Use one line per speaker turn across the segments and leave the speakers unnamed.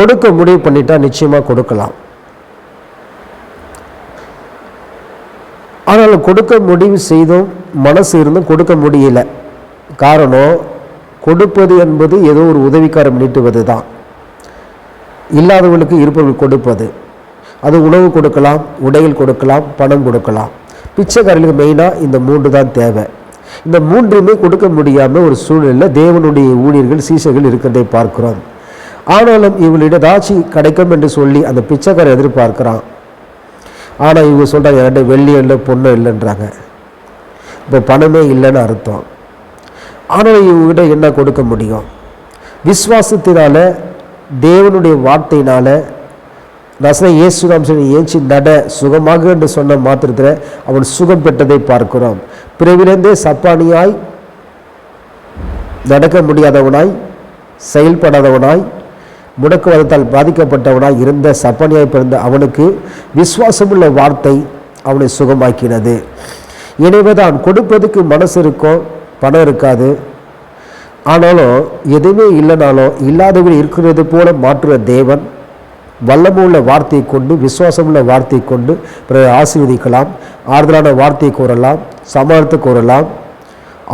கொடுக்க முடிவு பண்ணிட்டா நிச்சயமாக கொடுக்கலாம். ஆனால் கொடுக்க முடிவு செய்தும் மனசு இருந்தும் கொடுக்க முடியல. காரணம் கொடுப்பது என்பது ஏதோ ஒரு உதவிக்காரம் நீட்டுவது தான் இல்லாதவர்களுக்கு இருப்பவர்கள் கொடுப்பது. அது உணவு கொடுக்கலாம் உடைகள் கொடுக்கலாம் பணம் கொடுக்கலாம். பிச்சைக்காரர்களுக்கு மெயினாக இந்த மூன்று தான் தேவை. இந்த மூன்றுமே கொடுக்க முடியாமல் ஒரு சூழ்நிலையில் தேவனுடைய ஊழியர்கள் சீசர்கள் இருக்கிறதை பார்க்கிறோம். ஆனாலும் இவங்களிடம் ஏதாச்சும் கிடைக்கும் என்று சொல்லி அந்த பிச்சைக்காரர் எதிர்பார்க்கிறான். ஆனால் இவங்க சொல்கிறாங்க என்கிட்ட வெள்ளி இல்லை பொண்ணு இல்லைன்றாங்க. இப்போ பணமே இல்லைன்னு அர்த்தம். ஆனால் இவங்ககிட்ட என்ன கொடுக்க முடியும்? விஸ்வாசத்தினால தேவனுடைய வார்த்தையினால் நசன இயேசு நாம் சொல்லி ஏஞ்சி நட சுகமாக என்று சொன்ன மாத்திரத்தில் அவன் சுகம் பெற்றதை பார்க்கிறோம். பிறவிலிருந்தே சப்பானியாய் நடக்க முடியாதவனாய் செயல்படாதவனாய் முடக்குவாதத்தால் பாதிக்கப்பட்டவனாய் இருந்த சப்பனியாய் பிறந்த அவனுக்கு விசுவாசமுள்ள வார்த்தை அவனை சுகமாக்கினது. எனவே தான் கொடுப்பதுக்கு மனசு இருக்கும் பணம் இருக்காது. ஆனாலும் எதுவுமே இல்லைனாலும் இல்லாதவன் இருக்கிறது போல மாற்றுற தேவன் வல்லமுள்ள வார்த்தையை கொண்டு விசுவாசமுள்ள வார்த்தையை கொண்டு பிறரை ஆசீர்வதிக்கலாம். ஆறுதலான வார்த்தையை கூறலாம் சமாளத்தை கூறலாம்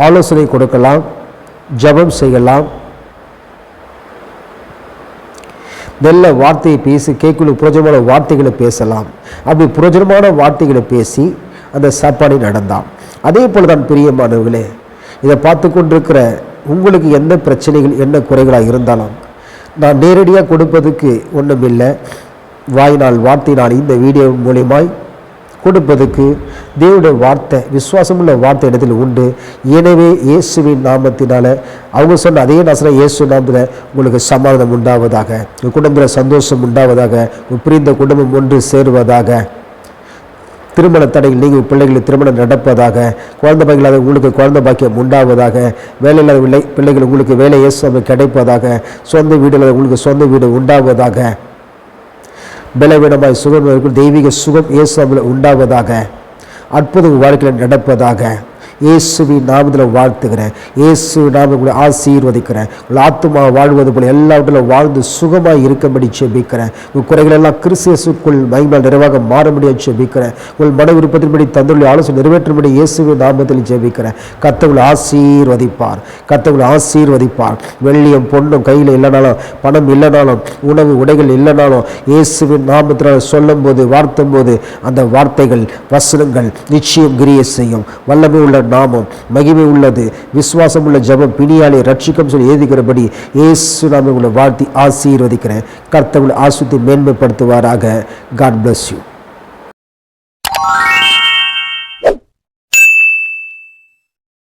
ஆலோசனை கொடுக்கலாம் ஜெபம் செய்யலாம். நல்ல வார்த்தையை பேசி கேட்குள்ள புரோஜனமான வார்த்தைகளை பேசலாம். அப்படி புரோஜனமான வார்த்தைகளை பேசி அந்த சாப்பாடு நடந்தான். அதே போல தான் பிரியமானவர்களே இதை பார்த்து கொண்டிருக்கிற உங்களுக்கு எந்த பிரச்சனைகள் என்ன குறைகளாக இருந்தாலும் நான் நேரடியாக கொடுப்பதுக்கு ஒன்றும் இல்லை வாயினால் வார்த்தையினால் இந்த வீடியோ மூலியமாய் கொடுப்பதற்கு தேவனுடைய வார்த்தை விசுவாசமுள்ள வார்த்தை இடத்தில் உண்டு. எனவே இயேசுவின் நாமத்தினால அவங்க சொன்ன அதே நாசன இயேசு நாமத்தில் உங்களுக்கு சமாதானம் உண்டாவதாக உங்கள் குடும்பத்தில் சந்தோஷம் உண்டாவதாக புரிந்த பிரிந்த குடும்பம் ஒன்று சேருவதாக திருமண தடைகள் நீங்கள் பிள்ளைகளை திருமணம் நடப்பதாக குழந்த பாக்கியலாத உங்களுக்கு குழந்த பாக்கியம் உண்டாவதாக வேலையில்லாத பிள்ளை பிள்ளைகள் உங்களுக்கு வேலை இயேசு கிடைப்பதாக சொந்த வீடு இல்லாத உங்களுக்கு சொந்த வீடு உண்டாவதாக பலவீனமாய் சுகம் தெய்வீக சுகம் இயேசுவில் உண்டாவதாக அற்புதம் வாழ்க்கையில் நடப்பதாக இயேசுவின் நாமத்தில் வாழ்த்துகிறேன். இயேசு நாம உங்களை ஆசீர்வதிக்கிறேன். உங்கள் ஆத்மா வாழ்வது போல எல்லாவற்றிலும் வாழ்ந்து சுகமாக இருக்கும்படி செபிக்கிறேன் உங்கள் குறைகள் எல்லாம் கிறிஸ்தியசுக்குள் மகிமையால் நிறைவாக மாறும்படியாக செபிக்கிறேன் உங்கள் மன விருப்பத்தின்படி தந்துள்ள ஆலோசனை நிறைவேற்றும்படி இயேசுவின் நாமத்தில் ஜெபிக்கிறேன். கத்தவங்களை ஆசீர்வதிப்பார். கத்தவங்களை ஆசீர்வதிப்பார். வெள்ளியும் பொண்ணும் கையில் இல்லைனாலும் பணம் இல்லைனாலும் உணவு உடைகள் இல்லைனாலும் இயேசுவின் நாமத்தில் சொல்லும்போது வார்த்தும் போது அந்த வார்த்தைகள் வசனங்கள் நிச்சயம் கிரிய செய்யும். வல்லமை உள்ள நாமம் மகிமை உள்ளது விசுவாசம் உள்ள ஜெபம் பிணியாலே ரட்சிக்கம் சொல்லி எழுதுகிறபடி இயேசு நாம உங்களை வாழ்த்தி ஆசீர்வதிக்கிறேன். கர்த்தவுள் ஆசுத்தி மேன்மைப்படுத்துவாராக. God bless you